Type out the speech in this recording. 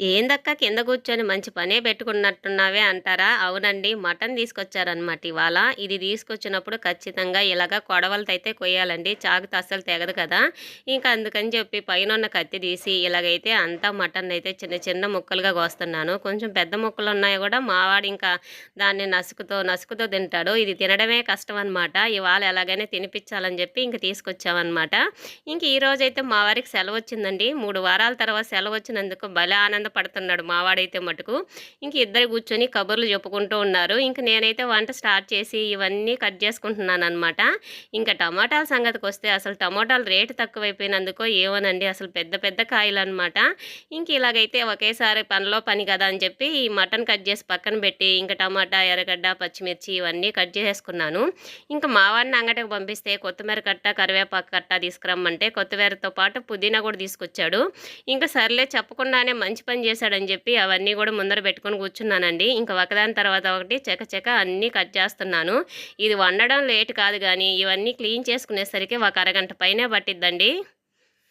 ఏందక్క కింద కూర్చొని మంచి పనే పెట్టుకున్నట్టున్నావే అంటారా? అవునండి మటన్ తీసుకొచ్చారనమాట ఇవాళ. ఇది తీసుకొచ్చినప్పుడు ఖచ్చితంగా ఇలాగ కొడవలతో అయితే కొయ్యాలండి. చాకుతో అస్సలు తెగదు కదా. ఇంకా అందుకని చెప్పి పైన ఉన్న కత్తి తీసి ఇలాగైతే అంతా మటన్ అయితే చిన్న చిన్న ముక్కలుగా కోస్తున్నాను. కొంచెం పెద్ద ముక్కలు ఉన్నాయి కూడా మావాడు ఇంకా దాన్ని నసుకుతో నసుకుతో తింటాడు. ఇది తినడమే కష్టం అనమాట ఇవాళ ఎలాగైనా తినిపించాలని చెప్పి ఇంక తీసుకొచ్చామన్నమాట. ఇంక ఈరోజైతే రోజైతే మా వారికి సెలవు వచ్చిందండి. మూడు వారాల తర్వాత సెలవు వచ్చినందుకు భలే ఆనందం ఆనందపడుతున్నాడు మావాడైతే మటుకు. ఇంక ఇద్దరు కూర్చొని కబుర్లు చెప్పుకుంటూ ఉన్నారు. ఇంక నేనైతే వంట స్టార్ట్ చేసి ఇవన్నీ కట్ చేసుకుంటున్నాను అనమాట ఇంకా టమాటాల సంగతికి వస్తే అసలు టమాటాలు రేటు తక్కువైపోయినందుకో ఏమోనండి అసలు పెద్ద పెద్ద కాయలు అనమాట ఇంక ఇలాగైతే ఒకేసారి పనిలో పని కదా అని చెప్పి ఈ మటన్ కట్ చేసి పక్కన పెట్టి ఇంకా టమాటా ఎర్రగడ్డ పచ్చిమిర్చి ఇవన్నీ కట్ చేసేసుకున్నాను. ఇంకా మావాడిని అంగటికి పంపిస్తే కొత్తిమీర కట్ట కరివేపాకు కట్ట తీసుకురమ్మంటే కొత్తిమీరతో పాటు పుదీనా కూడా తీసుకొచ్చాడు. ఇంకా సర్లే చెప్పకుండానే మంచి పని చేశాడని చెప్పి అవన్నీ కూడా ముందర పెట్టుకొని కూర్చున్నానండి. ఇంకా ఒకదాని తర్వాత ఒకటి చకచక అన్నీ కట్ చేస్తున్నాను. ఇది వండడం లేట్ కాదు కానీ ఇవన్నీ క్లీన్ చేసుకునేసరికి ఒక అరగంట పైనే పట్టిద్దండి.